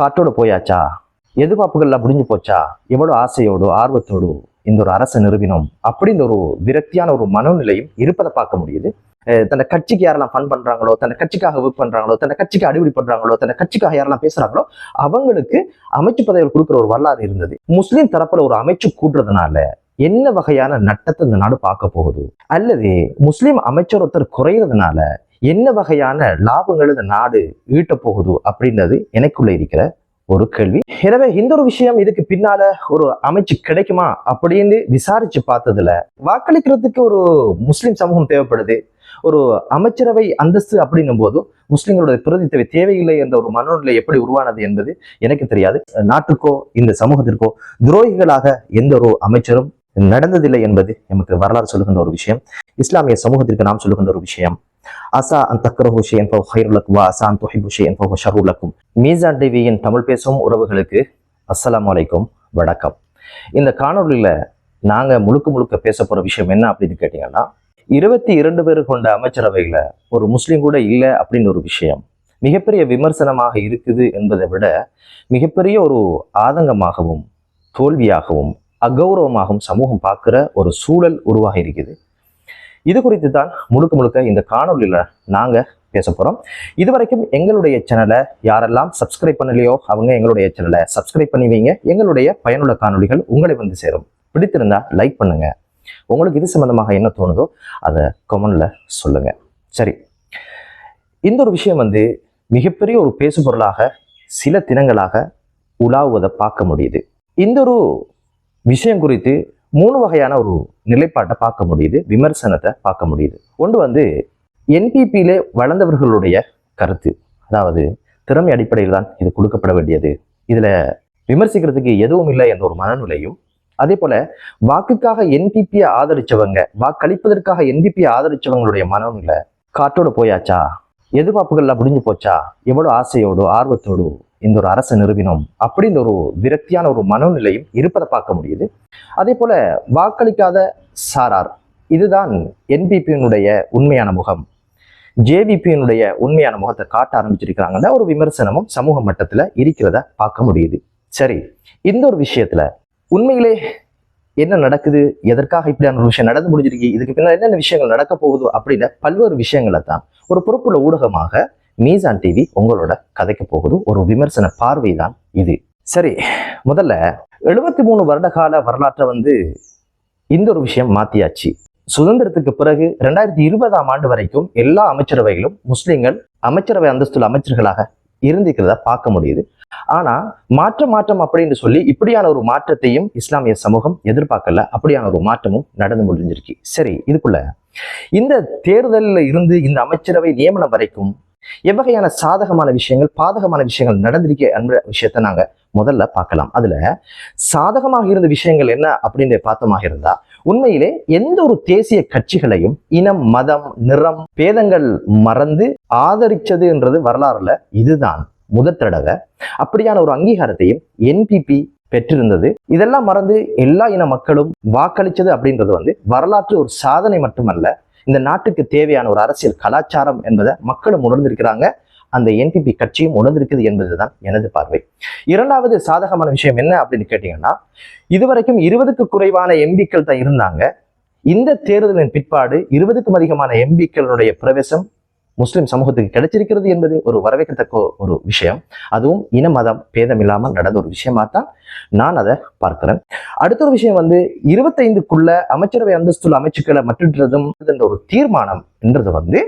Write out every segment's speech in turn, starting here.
காட்டோட போயாச்சா? எதிர்பார்ப்புகள்லாம் முடிஞ்சு போச்சா? எவ்வளோ ஆசையோடு ஆர்வத்தோடு இந்த ஒரு அரசை நிறுவினோம். அப்படின்னு ஒரு விரக்தியான ஒரு மனநிலையும் இருப்பதை பார்க்க முடியுது. அஹ் தன்னை கட்சிக்கு யாரெல்லாம் ஃபன் பண்றாங்களோ தன்னை கட்சிக்காக ஒர்க் பண்றாங்களோ தன்னை கட்சிக்கு அடிபடி பண்றாங்களோ தன்னை கட்சிக்காக யாரெல்லாம் பேசுறாங்களோ அவங்களுக்கு அமைச்சு பதவிகள் கொடுக்குற ஒரு வரலாறு இருந்தது. முஸ்லீம் தரப்புல ஒரு அமைச்சு கூட்டுறதுனால என்ன வகையான நட்டத்தை இந்த நாடு பார்க்க போகுது? அல்லது முஸ்லீம் அமைச்சர் ஒருத்தர் குறையிறதுனால என்ன வகையான லாபங்கள் இந்த நாடு ஈட்ட போகுது அப்படின்றது எனக்குள்ள இருக்கிற ஒரு கேள்வி. எனவே இந்த ஒரு விஷயம் இதுக்கு பின்னால ஒரு அமைச்சு கிடைக்குமா அப்படின்னு விசாரிச்சு பார்த்ததுல வாக்களிக்கிறதுக்கு ஒரு முஸ்லிம் சமூகம் தேவைப்படுது. ஒரு அமைச்சரவை அந்தஸ்து அப்படின்னும் போது முஸ்லிம்களோட பிரதித்தவை தேவையில்லை என்ற ஒரு மனநிலை எப்படி உருவானது என்பது எனக்கு தெரியாது. நாட்டுக்கோ இந்த சமூகத்திற்கோ துரோகிகளாக எந்த ஒரு அமைச்சரும் நடந்ததில்லை என்பது நமக்கு வரலாறு சொல்லுகின்ற ஒரு விஷயம். இஸ்லாமிய சமூகத்திற்கு நாம் சொல்லுகின்ற ஒரு விஷயம். அசா அன் ஷேன் ஃபவ் ஹைருலக்கும் வா அசா அன் துஹிபு ஷேன் ஃபவ் ஷருலக்கும் மீசான் டிவியின் தமிழ் பேசும் உறவுகளுக்கு அஸ்ஸலாமு அலைக்கும் வணக்கம். இந்த காணொளியில நாங்க முழுக்க முழுக்க பேச போற விஷயம் என்ன அப்படின்னு கேட்டீங்கன்னா இருபத்தி இரண்டு பேர் கொண்ட அமைச்சரவையில் ஒரு முஸ்லீம் கூட இல்லை அப்படின்னு ஒரு விஷயம். மிகப்பெரிய விமர்சனமாக இருக்குது என்பதை விட மிகப்பெரிய ஒரு ஆதங்கமாகவும் தோல்வியாகவும் அகௌரவமாகவும் சமூகம் பார்க்குற ஒரு சூழல் உருவாகி இருக்குது. இது குறித்து தான் முழுக்க முழுக்க இந்த காணொலியில் நாங்கள் பேச இது இதுவரைக்கும் எங்களுடைய சேனலை யாரெல்லாம் சப்ஸ்கிரைப் பண்ணலையோ அவங்க எங்களுடைய சேனலை சப்ஸ்கிரைப் பண்ணுவீங்க எங்களுடைய பயனுள்ள காணொளிகள் உங்களை வந்து சேரும். பிடித்திருந்தா லைக் பண்ணுங்க. உங்களுக்கு இது சம்பந்தமாக என்ன தோணுதோ அதை கமெண்ட்ல சொல்லுங்க. சரி. இந்த ஒரு விஷயம் வந்து மிகப்பெரிய ஒரு பேசு பொருளாக சில தினங்களாக உலாவுவதை பார்க்க முடியுது. இந்த ஒரு விஷயம் குறித்து மூணு வகையான ஒரு நிலைப்பாட்டை பார்க்க முடியுது விமர்சனத்தை பார்க்க முடியுது. ஒன்று வந்து என்பிபியிலே வளர்ந்தவர்களுடைய கருத்து. அதாவது திறமை அடிப்படையில் தான் இது கொடுக்கப்பட வேண்டியது. இதில் விமர்சிக்கிறதுக்கு எதுவும் இல்லை என்ற ஒரு மனநிலையும் அதே போல வாக்குக்காக என்பிபியை ஆதரிச்சவங்க வாக்களிப்பதற்காக என்பிபியை ஆதரிச்சவங்களுடைய மனநிலை காற்றோடு போயாச்சா? எதிர்பார்ப்புகள்லாம் முடிஞ்சு போச்சா? எவ்வளோ ஆசையோடு ஆர்வத்தோடு இந்த ஒரு அரசை நிறுவினோம் அப்படின்னு ஒரு விரக்தியான ஒரு மனநிலையும் இருப்பதை பார்க்க முடியுது. அதே போல வாக்களிக்காத சாரார் இதுதான் என்பிபியினுடைய உண்மையான முகம். ஜேவிபியினுடைய உண்மையான முகத்தை காட்ட ஆரம்பிச்சிருக்கிறாங்கன்னா ஒரு விமர்சனமும் சமூக மட்டத்தில் இருக்கிறத பார்க்க முடியுது. சரி இந்த ஒரு விஷயத்துல உண்மையிலே என்ன நடக்குது? எதற்காக இப்படியான ஒரு விஷயம் நடந்து முடிஞ்சிருக்கு? இதுக்கு பின்னால் என்னென்ன விஷயங்கள் நடக்க போகுது? அப்படின்னு பல்வேறு விஷயங்களை தான் ஒரு பொறுப்புள்ள ஊடகமாக மீசான் டிவி உங்களோட கதைக்கு போகுது. ஒரு விமர்சன பார்வை தான் இது. சரி முதல்ல எழுபத்தி மூணு வருட கால வரலாற்றை வந்து இந்த ஒரு விஷயம் மாத்தியாச்சு. சுதந்திரத்துக்கு பிறகு ரெண்டாயிரத்தி இருபதாம் ஆண்டு வரைக்கும் எல்லா அமைச்சரவைகளும் முஸ்லிம்கள் அமைச்சரவை அந்தஸ்துள்ள அமைச்சர்களாக இருந்திருக்கிறத பார்க்க முடியுது. ஆனா மாற்ற மாற்றம் அப்படின்னு சொல்லி இப்படியான ஒரு மாற்றத்தையும் இஸ்லாமிய சமூகம் எதிர்பார்க்கல. அப்படியான ஒரு மாற்றமும் நடந்து முடிஞ்சிருக்கு. சரி இதுக்குள்ள இந்த தேர்தலில் இருந்து இந்த அமைச்சரவை நியமனம் வரைக்கும் எவ்வகையான சாதகமான விஷயங்கள் பாதகமான விஷயங்கள் நடந்திருக்க என்ற விஷயத்த நாங்க முதல்ல பார்க்கலாம். அதுல சாதகமாக இருந்த விஷயங்கள் என்ன அப்படின்னு பார்த்தமாக இருந்தா உண்மையிலே எந்த ஒரு தேசிய கட்சிகளையும் இனம் மதம் நிறம் பேதங்கள் மறந்து ஆதரிச்சதுன்றது வரலாறுல இதுதான். முதற் தடவை அப்படியான ஒரு அங்கீகாரத்தையும் என்பிபி பெற்றிருந்தது. இதெல்லாம் மறந்து எல்லா இன மக்களும் வாக்களிச்சது அப்படின்றது வந்து வரலாற்று ஒரு சாதனை மட்டுமல்ல இந்த நாட்டுக்கு தேவையான ஒரு அரசியல் கலாச்சாரம் என்பதை மக்களும் உணர்ந்திருக்கிறாங்க. அந்த என்பிபி கட்சியும் உணர்ந்திருக்குது என்பதுதான் எனது பார்வை. இரண்டாவது சாதகமான விஷயம் என்ன அப்படின்னு கேட்டீங்கன்னா இதுவரைக்கும் இருபதுக்கு குறைவான எம்பிக்கள் தான் இருந்தாங்க. இந்த தேர்தலின் பிற்பாடு இருபதுக்கும் அதிகமான எம்பிக்களுடைய பிரவேசம் முஸ்லிம் சமூகத்துக்கு கிடைச்சிருக்கிறது என்பது ஒரு வரவேற்கத்தக்க ஒரு விஷயம். அதுவும் இன மதம் பேதம் இல்லாமல் நடந்த ஒரு விஷயமா தான் நான் அதை பார்க்கிறேன். அடுத்த ஒரு விஷயம் வந்து இருபத்தைந்துக்குள்ள அமைச்சரவை அந்தஸ்துள்ள அமைச்சுக்களை மற்றுன்றதும் ஒரு தீர்மானம் என்றது வந்து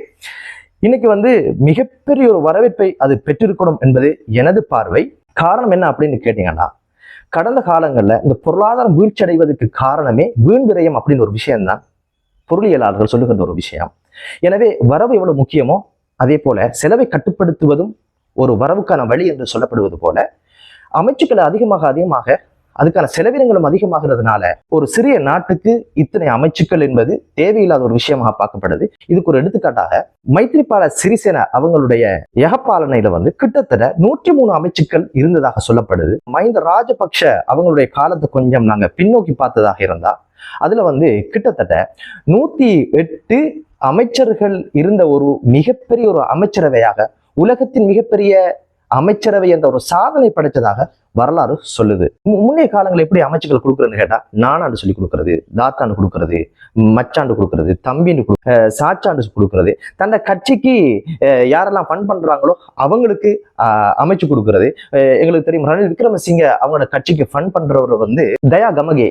இன்னைக்கு வந்து மிகப்பெரிய ஒரு வரவேற்பை அது பெற்றிருக்கணும் என்பது எனது பார்வை. காரணம் என்ன அப்படின்னு கேட்டீங்கன்னா கடந்த காலங்களில் இந்த பொருளாதாரம் வீழ்ச்சி அடைவதற்கு காரணமே வீண் விரயம் அப்படின்னு ஒரு விஷயம்தான். பொருளியலாளர்கள் சொல்லுகின்ற ஒரு விஷயம். எனவே வரவு எவ்வளவு முக்கியமோ அதே போல செலவை கட்டுப்படுத்துவதும் ஒரு வரவுக்கான வழி என்று சொல்லப்படுவது போல அமைச்சுக்களை அதிகமாக அதிகமாக அதுக்கான செலவினங்களும் அதிகமாகிறதுனால ஒரு சிறிய நாட்டுக்கு இத்தனை அமைச்சுக்கள் என்பது தேவையில்லாத ஒரு விஷயமாக பார்க்கப்படுது. இதுக்கு ஒரு எடுத்துக்காட்டாக மைத்ரிபால சிறிசேன அவங்களுடைய எகப்பாலனையில வந்து கிட்டத்தட்ட நூற்றி மூணு அமைச்சுக்கள் இருந்ததாக சொல்லப்படுது. மஹிந்த ராஜபக்ஷ அவங்களுடைய காலத்தை கொஞ்சம் நாங்க பின்னோக்கி பார்த்ததாக இருந்தா அதுல வந்து கிட்டத்தட்ட நூத்தி எட்டு அமைச்சர்கள் இருந்த ஒரு மிகப்பெரிய ஒரு அமைச்சரவையாக உலகத்தின் மிகப்பெரிய அமைச்சரவை என்ற ஒரு சாதனை படைத்ததாக வரலாறு சொல்லுது. முன்னைய காலங்களில் எப்படி அமைச்சுக்கள் கொடுக்குறதுன்னு கேட்டா நானாண்டு சொல்லி கொடுக்கறது தாத்தாண்டு கொடுக்கறது மச்சாண்டு கொடுக்கறது தம்பின்னு கொடு- சாச்சாண்டு கொடுக்கறது. தன்னை கட்சிக்கு யாரெல்லாம் ஃபண்ட் பண்றாங்களோ அவங்களுக்கு அமைச்சு கொடுக்கறது. எங்களுக்கு தெரியும் ரணில் விக்ரமசிங்க அவங்களோட கட்சிக்கு ஃபண்ட் பண்றவர் வந்து தயா கமகே.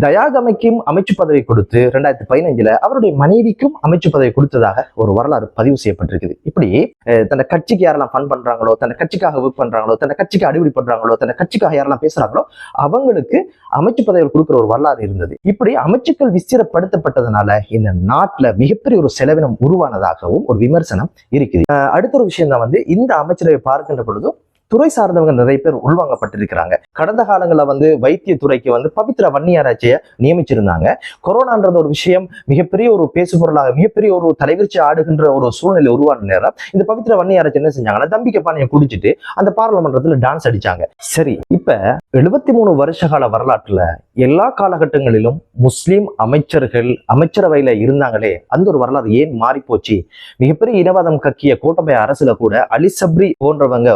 தயா கமக்கும் அமைச்சு பதவி கொடுத்து ரெண்டாயிரத்தி பதினஞ்சுல அவருடைய மனைவிக்கும் அமைச்சு பதவி கொடுத்ததாக ஒரு வரலாறு பதிவு செய்யப்பட்டிருக்குது. இப்படி அஹ், தன்னை கட்சிக்கு யாரெல்லாம் ஃபண்ட் பண்றாங்களோ தன்னை கட்சிக்காக ஒர்க் பண்றாங்களோ தன்னை கட்சிக்கு அடிபடி பண்றாங்களோ தன்னை கட்சிக்காக யாரெல்லாம் பேசுறாங்களோ அவங்களுக்கு அமைச்சு பதவிகள் கொடுக்குற ஒரு வரலாறு இருந்தது. இப்படி அமைச்சுக்கள் விஸ்திரப்படுத்தப்பட்டதுனால இந்த நாட்டுல மிகப்பெரிய ஒரு செலவினம் உருவானதாகவும் ஒரு விமர்சனம் இருக்குது. அடுத்த ஒரு விஷயம் தான் வந்து இந்த அமைச்சரவை பார்க்கின்ற பொழுது துறை சார்ந்தவங்க நிறைய பேர் உள்வாங்கப்பட்டிருக்கிறாங்க. கடந்த காலங்களில் வந்து வைத்தியத்துறைக்கு வந்து பவித்ர வன்னியாராச்சியை நியமிச்சிருந்தாங்க. கொரோனான்றது ஒரு விஷயம் மிகப்பெரிய ஒரு பேசுபொருளாக மிகப்பெரிய ஒரு தலைவிரிச்சு ஆடுகின்ற ஒரு சூழ்நிலை உருவான நேரம். இந்த பவித்ர வன்னியாராச்சி என்ன செஞ்சாங்கன்னா தம்பிக்க பானையை குடிச்சிட்டு அந்த பாராளுமன்றத்தில் டான்ஸ் அடிச்சாங்க. சரி இப்ப எழுபத்தி மூணு வருஷ கால வரலாற்றுல எல்லா காலகட்டங்களிலும் முஸ்லிம் அமைச்சர்கள் அமைச்சரவையில இருந்தாங்களே அந்த ஒரு வரலாறு ஏன் மாறி போச்சு மிகப்பெரிய இனவாதம் கக்கிய கோட்டபய அரசுல கூட அலி சப்ரி போன்றவங்க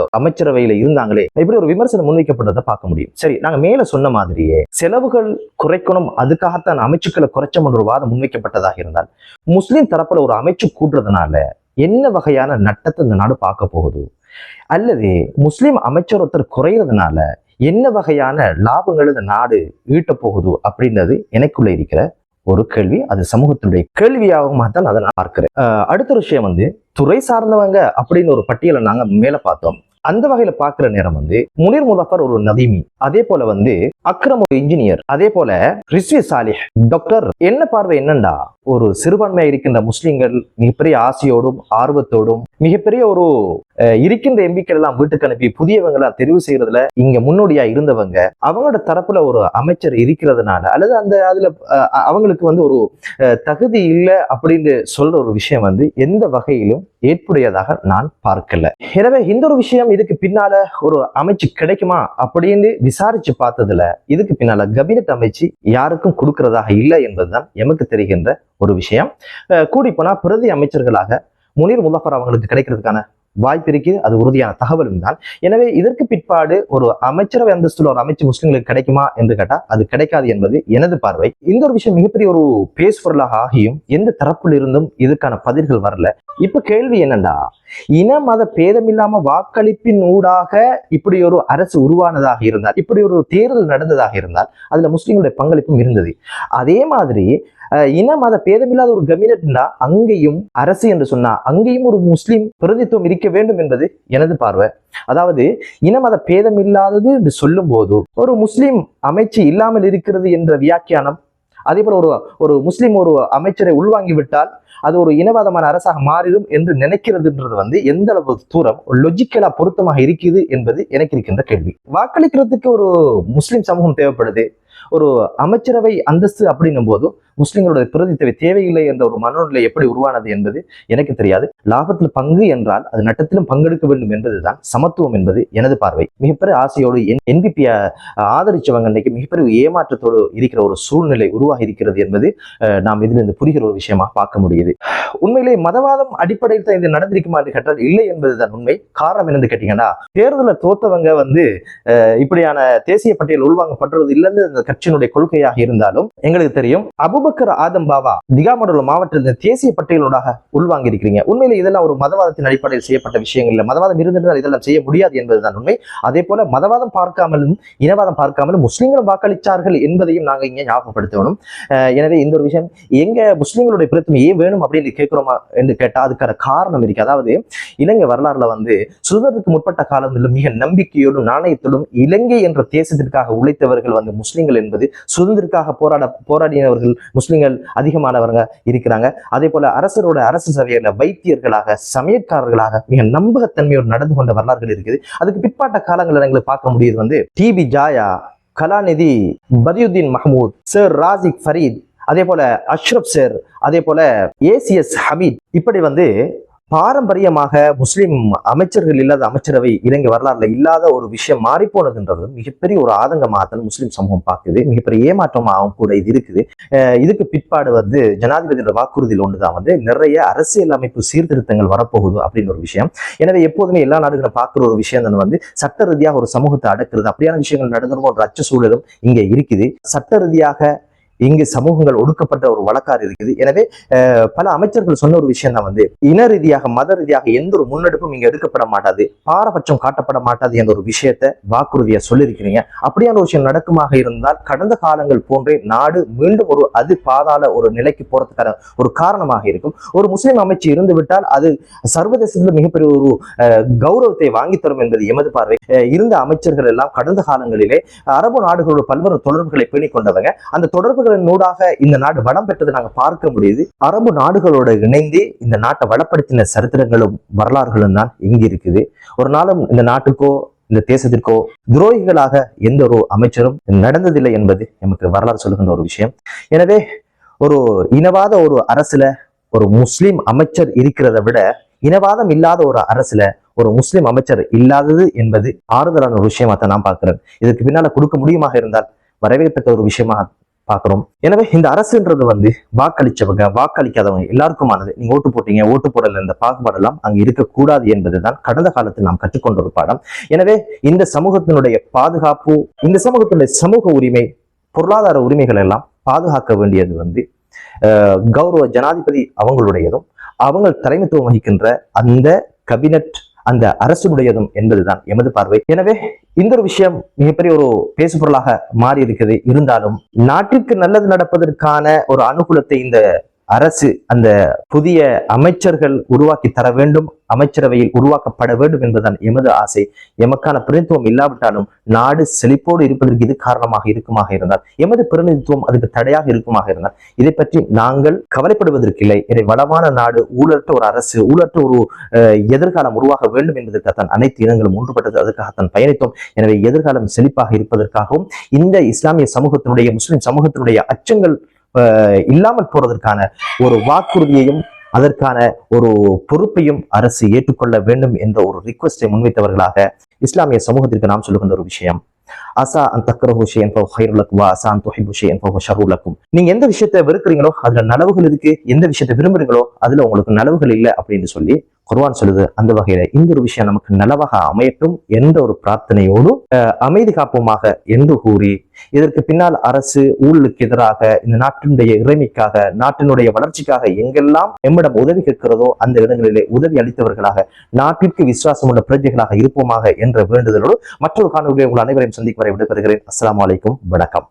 அமைச்சரவையில இருந்தாங்களே இப்படி ஒரு விமர்சனம் முன்வைக்கப்படுறதை பார்க்க முடியும். சரி நாங்க மேல சொன்ன மாதிரியே செலவுகள் குறைக்கணும் அதுக்காகத்தான் அமைச்சுக்களை குறைச்சம் ஒரு வாதம் முன்வைக்கப்பட்டதாக இருந்தால் முஸ்லிம் தரப்புல ஒரு அமைச்சு கூட்டுறதுனால என்ன வகையான நட்டத்தை இந்த நாடு பார்க்க போகுது? அல்லது முஸ்லிம் அமைச்சர் ஒருத்தர் குறையிறதுனால என்ன வகையான லாபங்கள் இந்த நாடு ஈட்ட போகுது அப்படின்றது எனக்குள்ள இருக்கிற ஒரு கேள்வி. அது சமூகத்தினுடைய கேள்வியாகவும் தான் அதை நான் பார்க்கிறேன். அடுத்த விஷயம் வந்து துறை சார்ந்தவங்க அப்படின்னு ஒரு பட்டியலை நாங்கள் மேலே பார்த்தோம். அந்த வகையில பாக்குற நேரம் வந்து முனீர் முதஃபர் ஒரு நதீமி அதே போல வந்து அக்ரம் ஒரு இன்ஜினியர் அதே போல ரிஸ்வி சாலிஹ். டாக்டர் என்ன பார்வை என்னண்டா? ஒரு சிறுபான்மையா இருக்கின்ற முஸ்லிம்கள் மிகப்பெரிய ஆசையோடும் ஆர்வத்தோடும் மிகப்பெரிய ஒரு இருக்கின்ற எம்பிக்கள் எல்லாம் வீட்டுக்கு அனுப்பி புதியவங்களா தெரிவு செய்யறதுல இங்க முன்னோடியா இருந்தவங்க அவங்களோட தரப்புல ஒரு அமைச்சர் இருக்கிறதுனால அல்லது அந்த அதுல அவங்களுக்கு வந்து ஒரு தகுதி இல்லை அப்படின்னு சொல்ற ஒரு விஷயம் வந்து எந்த வகையிலும் ஏற்புடையதாக நான் பார்க்கல. எனவே இந்த ஒரு விஷயம் இதுக்கு பின்னால ஒரு அமைச்சு கிடைக்குமா அப்படின்னு விசாரிச்சு பார்த்ததுல இதுக்கு பின்னால கபினட் அமைச்சு யாருக்கும் கொடுக்கறதாக இல்லை என்பதுதான் எமக்கு தெரிகின்ற ஒரு விஷயம். கூடி போனா பிரதி அமைச்சர்களாக முனீர் முதாஃபர் அவங்களுக்கு கிடைக்கிறதுக்கான வாய்ப்பு இருக்கு அது உறுதியான தகவலும் தான் எனவே இதற்கு பிற்பாடு ஒரு அமைச்சரவை அந்தஸ்துல ஒரு அமைச்சு முஸ்லிம்களுக்கு கிடைக்குமா என்று கேட்டா அது கிடைக்காது என்பது எனது பார்வை. இந்த ஒரு விஷயம் மிகப்பெரிய ஒரு பேசுபொருளாக ஆகியும் எந்த தரப்பில் இருந்தும் இதுக்கான பதில்கள் வரல. இப்ப கேள்வி என்னண்டா? இன மத பேதமில்லாம வாக்களிப்பின் ஊடாக இப்படி ஒரு அரசு உருவானதாக இருந்தால் இப்படி ஒரு தேர்தல் நடந்ததாக இருந்தால் அதுல முஸ்லிம்களுடைய பங்களிப்பும் இருந்தது. அதே மாதிரி இன மத பேதமில்லாத ஒரு கமினட்னா அங்கேயும் அரசு என்று சொன்னா அங்கேயும் ஒரு முஸ்லீம் பிரதித்துவம் இருக்க வேண்டும் என்பது எனது பார்வை. அதாவது இன மத பேதம் இல்லாதது என்று சொல்லும் போது ஒரு முஸ்லிம் அமைச்சு இல்லாமல் இருக்கிறது என்ற வியாக்கியானம் அதே போல ஒரு ஒரு முஸ்லீம் ஒரு அமைச்சரை உள்வாங்கி விட்டால் அது ஒரு இனவாதமான அரசாக மாறிடும் என்று நினைக்கிறதுன்றது வந்து எந்த அளவு தூரம் லொஜிக்கலா பொருத்தமாக இருக்குது என்பது எனக்கு இருக்கின்ற கேள்வி. வாக்களிக்கிறதுக்கு ஒரு முஸ்லிம் சமூகம் தேவைப்படுது. ஒரு அமைச்சரவை அந்தஸ்து அப்படின்னும் போது முஸ்லிம்களுடைய பிரதி தேவை தேவையில்லை என்ற ஒரு மனநிலை எப்படி உருவானது என்பது எனக்கு தெரியாது. லாபத்தில் பங்கு என்றால் அது நட்டத்திலும் பங்கெடுக்க வேண்டும் என்பதுதான் சமத்துவம் என்பது எனது பார்வை. மிகப்பெரிய ஆசையோடு என்பிபி ஆதரிச்சவங்க இன்னைக்கு மிகப்பெரிய ஏமாற்றத்தோடு இருக்கிற ஒரு சூழ்நிலை உருவாகி இருக்கிறது என்பது நாம் இதிலிருந்து புரிகிற ஒரு விஷயமா பார்க்க முடியுது. உண்மையிலே மதவாதம் அடிப்படையில் தான் இது நடந்திருக்குமா என்று கேட்டால் இல்லை என்பதுதான் உண்மை. காரணம் என்னன்னு கேட்டீங்கன்னா தேர்தலில் தோத்தவங்க வந்து அஹ், இப்படியான தேசிய பட்டியல் உள்வாங்கப்படுறது இல்லைன்னு அந்த கட்சியினுடைய கொள்கையாக இருந்தாலும் எங்களுக்கு தெரியும். அபு அபுபக்கர் ஆதம் பாபா திகாமடல மாவட்டத்தில் தேசிய பட்டியலோடாக உள்வாங்கி இருக்கிறீங்க உண்மையிலே இதெல்லாம் ஒரு மதவாதத்தின் அடிப்படையில் செய்யப்பட்ட விஷயங்கள் இல்லை. மதவாதம் இருந்திருந்தால் இதெல்லாம் செய்ய முடியாது என்பதுதான் உண்மை. அதே போல மதவாதம் பார்க்காமலும் இனவாதம் பார்க்காமலும் முஸ்லீம்களும் வாக்களித்தார்கள் என்பதையும் நாங்கள் இங்கே ஞாபகப்படுத்தணும். எனவே இந்த ஒரு விஷயம் எங்க முஸ்லீம்களுடைய பிரச்சனை ஏன் வேணும் அப்படின்னு கேட்கிறோமா என்று கேட்டால் அதுக்கான காரணம் இருக்கு. அதாவது இலங்கை வரலாறுல வந்து சுதந்திரத்துக்கு முற்பட்ட காலங்களில் மிக நம்பிக்கையோடும் நாணயத்திலும் இலங்கை என்ற தேசத்திற்காக உழைத்தவர்கள் வந்து முஸ்லீம்கள் என்பது சுதந்திரத்திற்காக போராட போராடினவர்கள் முஸ்லீம்கள் அதிகமானவங்க இருக்கிறாங்க. அதே போல அரசரோட அரசு சபையில வைத்தியர்களாக சமயக்காரர்களாக மிக நம்பகத்தன்மையோடு நடந்து கொண்ட வரலாறுகள் இருக்குது. அதுக்கு பிற்பாட்ட காலங்களில் எங்களுக்கு பார்க்க முடியுது வந்து டிபி ஜாயா கலாநிதி பதியுத்தீன் மஹமூத் சர் ராசிக் ஃபரீத் அதே போல அஷ்ரப் சார் அதே போல ஏசிஎஸ் ஹமீத் இப்படி வந்து பாரம்பரியமாக முஸ்லிம் அமைச்சர்கள் இல்லாத அமைச்சரவை இலங்கை வரலாறுல இல்லாத ஒரு விஷயம் மாறி போனதுன்றது மிகப்பெரிய ஒரு ஆதங்கமாகத்தான் முஸ்லிம் சமூகம் பார்க்குது. மிகப்பெரிய ஏமாற்றமாகவும் கூட இது இருக்குது. இதுக்கு பிற்பாடு வந்து ஜனாதிபதியோட வாக்குறுதியில் ஒன்றுதான் வந்து நிறைய அரசியல் அமைப்பு சீர்திருத்தங்கள் வரப்போகுது அப்படின்னு ஒரு விஷயம். எனவே எப்போதுமே எல்லா நாடுகளும் பார்க்குற ஒரு விஷயம் தான் வந்து சட்ட ரீதியாக ஒரு சமூகத்தை அடக்குறது அப்படியான விஷயங்கள் நடந்துரும் ஒரு அச்ச சூழலும் இங்கே இருக்குது. சட்ட ரீதியாக இங்கு சமூகங்கள் ஒடுக்கப்பட்ட ஒரு வழக்காறு இருக்குது. எனவே பல அமைச்சர்கள் சொன்ன ஒரு விஷயம் தான் வந்து இன ரீதியாக மத ரீதியாக எந்த ஒரு முன்னெடுப்பும் இங்க எடுக்கப்பட மாட்டாது. பாரபட்சம் காட்டப்பட மாட்டாது என்ற ஒரு விஷயத்த வாக்குறுதியா சொல்லியிருக்கிறீங்க. அப்படியான ஒரு விஷயம் நடக்குமாக இருந்தால் கடந்த காலங்கள் போன்றே நாடு மீண்டும் ஒரு அது பாதாள ஒரு நிலைக்கு போறதுக்கான ஒரு காரணமாக இருக்கும். ஒரு முஸ்லிம் அமைச்சு இருந்து விட்டால் அது சர்வதேசத்தில் மிகப்பெரிய ஒரு கௌரவத்தை வாங்கி தரும் என்பது எமது பார்வை. இருந்த அமைச்சர்கள் எல்லாம் கடந்த காலங்களிலே அரபு நாடுகளோட பல்வேறு தொடர்புகளை பேணிக் கொண்டவங்க. அந்த தொடர்புகள் தொடர்புகளின் ஊடாக இந்த நாடு வளம் பெற்றதை நாங்க பார்க்க முடியுது. அரபு நாடுகளோடு இணைந்து இந்த நாட்டை வளப்படுத்தின சரித்திரங்களும் வரலாறுகளும் தான் இங்க இருக்குது. ஒரு நாளும் இந்த நாட்டுக்கோ இந்த தேசத்திற்கோ துரோகிகளாக எந்த ஒரு அமைச்சரும் நடந்ததில்லை என்பது நமக்கு வரலாறு சொல்லுகின்ற ஒரு விஷயம். எனவே ஒரு இனவாத ஒரு அரசுல ஒரு முஸ்லிம் அமைச்சர் இருக்கிறத விட இனவாதம் இல்லாத ஒரு அரசுல ஒரு முஸ்லிம் அமைச்சர் இல்லாதது என்பது ஆறுதலான ஒரு விஷயமா தான் நான் பார்க்கிறேன். இதற்கு பின்னால கொடுக்க முடியுமாக இருந்தால் வரவேற்கத்தக்க ஒரு விஷயமா பார்க்கிறோம். எனவே இந்த அரசுன்றது வந்து வாக்களிச்சவங்க வாக்களிக்காதவங்க எல்லாருக்குமானது. நீங்க ஓட்டு போட்டீங்க ஓட்டு போடல இந்த பாகுபாடெல்லாம் அங்க இருக்கக்கூடாது என்பதுதான் கடந்த காலத்தில் நாம் கற்றுக்கொண்ட ஒரு பாடம். எனவே இந்த சமூகத்தினுடைய பாதுகாப்பு இந்த சமூகத்தினுடைய சமூக உரிமை பொருளாதார உரிமைகள் எல்லாம் பாதுகாக்க வேண்டியது வந்து கௌரவ ஜனாதிபதி அவங்களுடையதும் அவங்க தலைமைத்துவம் வகிக்கின்ற அந்த கபினட் அந்த அரசனுடையதும் என்பதுதான் எமது பார்வை. எனவே இந்த ஒரு விஷயம் மிகப்பெரிய ஒரு பேசுபொருளாக மாறி இருக்குது இருந்தாலும் நாட்டிற்கு நல்லது நடப்பதற்கான ஒரு அனுகூலத்தை இந்த அரசு அந்த புதிய அமைச்சர்கள் உருவாக்கி தர வேண்டும் அமைச்சரவையில் உருவாக்கப்பட வேண்டும் என்பதுதான் எமது ஆசை. எமக்கான பிரதிநிதித்துவம் இல்லாவிட்டாலும் நாடு செழிப்போடு இருப்பதற்கு இது காரணமாக இருக்குமாக இருந்தால் எமது பிரதிநிதித்துவம் அதுக்கு தடையாக இருக்குமாக இருந்தால் இதை பற்றி நாங்கள் கவலைப்படுவதற்கில்லை இதை வளமான நாடு ஊழற்ற ஒரு அரசு ஊழற்ற ஒரு அஹ், எதிர்காலம் உருவாக வேண்டும் என்பதற்காகத்தான் அனைத்து இனங்களும் ஒன்றுபட்டது. அதற்காகத்தான் பயணித்தோம். எனவே எதிர்காலம் செழிப்பாக இருப்பதற்காகவும் இந்த இஸ்லாமிய சமூகத்தினுடைய முஸ்லிம் சமூகத்தினுடைய அச்சங்கள் இல்லாமல் போறதற்கான ஒரு வாக்குறுதியையும் அதற்கான ஒரு பொறுப்பையும் அரசு ஏற்றுக்கொள்ள வேண்டும் என்ற ஒரு ரிக்வெஸ்டை முன்வைத்தவர்களாக இஸ்லாமிய சமூகத்திற்கு நாம் சொல்லுகின்ற ஒரு விஷயம். அசா அந்த தக்கரஹு ஷையன் ஃபஹு ஹைருல் அசா அன் துஹிப்பு ஷையன் ஃபஹு நீங்க எந்த விஷயத்தை வெறுக்கிறீங்களோ அதுல நலவுகள் இருக்கு. எந்த விஷயத்தை விரும்புறீங்களோ அதுல உங்களுக்கு நலவுகள் இல்லை அப்படின்னு சொல்லி குர்வான் சொல்லுது அந்த வகையில இந்த ஒரு விஷயம் நமக்கு நலவாக அமையட்டும் என்ற ஒரு பிரார்த்தனையோடு அஹ், அமைதி காப்போமாக என்று கூறி இதற்கு பின்னால் அரசு ஊழலுக்கு எதிராக இந்த நாட்டினுடைய இறைமைக்காக நாட்டினுடைய வளர்ச்சிக்காக எங்கெல்லாம் எம்மிடம் உதவி கேட்கிறதோ அந்த இடங்களிலே உதவி அளித்தவர்களாக நாட்டிற்கு விசுவாசம் உள்ள பிரஜைகளாக இருப்போமாக என்ற வேண்டுதலோடு மற்றொரு காணொலியை உங்கள் அனைவரையும் சந்திக்கும் வரை விடைபெறுகிறேன். அஸ்லாம் வலைக்கும் வணக்கம்.